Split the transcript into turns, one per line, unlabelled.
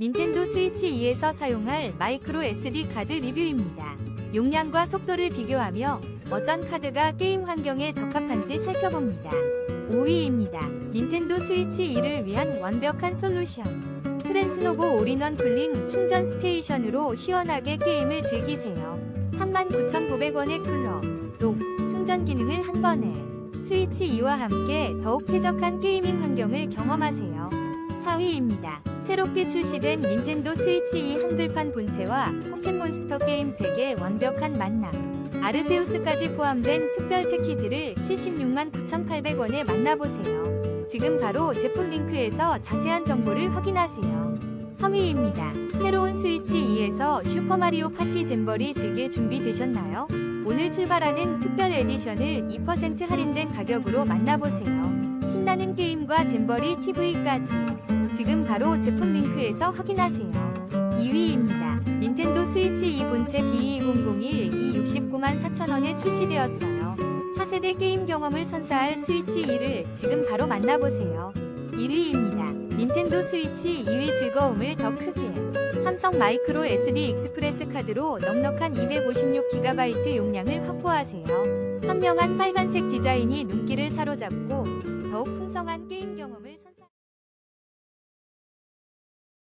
닌텐도 스위치 2에서 사용할 마이크로 SD 카드 리뷰입니다. 용량과 속도를 비교하며 어떤 카드가 게임 환경에 적합한지 살펴봅니다. 5위입니다. 닌텐도 스위치 2를 위한 완벽한 솔루션. 트랜스노보 올인원 블링 충전 스테이션으로 시원하게 게임을 즐기세요. 39,900원의 쿨러, 록, 충전 기능을 한 번에 스위치 2와 함께 더욱 쾌적한 게이밍 환경을 경험하세요. 4위입니다. 새롭게 출시된 닌텐도 스위치 2 한글판 본체와 포켓몬스터 게임 팩의 완벽한 만남. 아르세우스까지 포함된 특별 패키지를 76만 9,800원에 만나보세요. 지금 바로 제품 링크에서 자세한 정보를 확인하세요. 3위입니다. 새로운 스위치 2에서 슈퍼마리오 파티 잼버리 즐길 준비 되셨나요? 오늘 출발하는 특별 에디션을 2% 할인된 가격으로 만나보세요. 신나는 게임과 잼버리 TV까지 지금 바로 제품 링크에서 확인하세요. 2위입니다. 닌텐도 스위치 2 본체 B2001이 69만 4천원에 출시되었어요. 차세대 게임 경험을 선사할 스위치 2를 지금 바로 만나보세요. 1위입니다. 닌텐도 스위치 2위 즐거움을 더 크게 삼성 마이크로 SD 익스프레스 카드로 넉넉한 256GB 용량을 확보하세요. 선명한 빨간색 디자인이 눈길을 사로잡고 더욱 풍성한 게임 경험을 선...